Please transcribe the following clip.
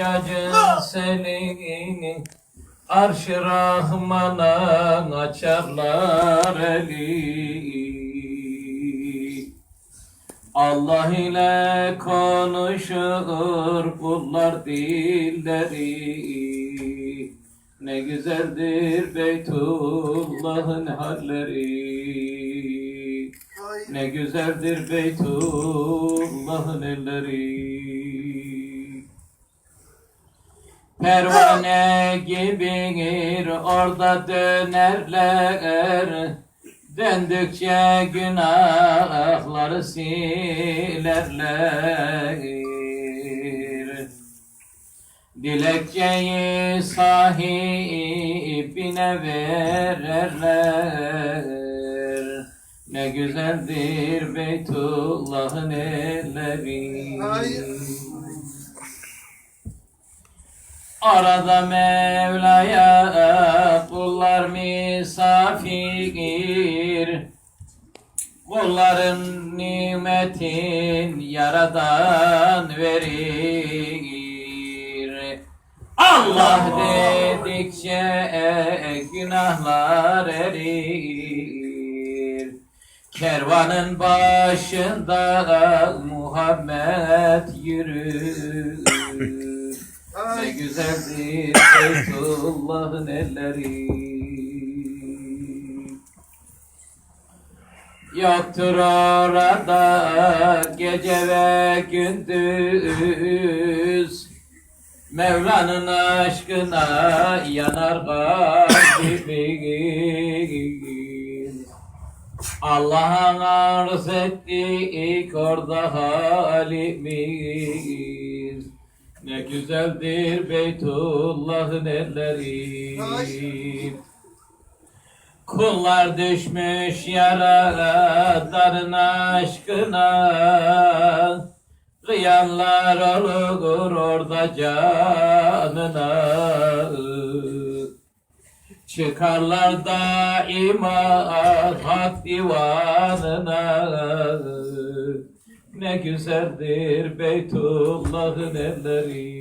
Hüccacın senin Arş-ı Rahman'a açarlar eli. Allah ile konuşur kullar dilleri. Ne güzeldir Beytullah'ın halleri. Ne güzeldir Beytullah'ın elleri Pervane gibidir orada dönerler. Döndükçe günahları silerler. Dilekçeyi sahibine verirler. Ne güzeldir Beytullah'ın elleri Arada Mevla'ya kullar misafir. Kulların nimetin yaradan verir. Allah dedikçe günahlar erir. Kervanın başında Muhammed yürür ne güzeldir Beytullah'ın elleri. Yoktur orada gece ve gündüz. Mevla'nın aşkına yanar kalbimiz Allah'a arz ettik orada halimiz Ne güzeldir Beytullah'ın elleri. Kullar düşmüş yaraların aşkına. Kıyanlar olur orada canına. Çıkarlar daima hak divanına Ne güzeldir Beytullah'ın elleri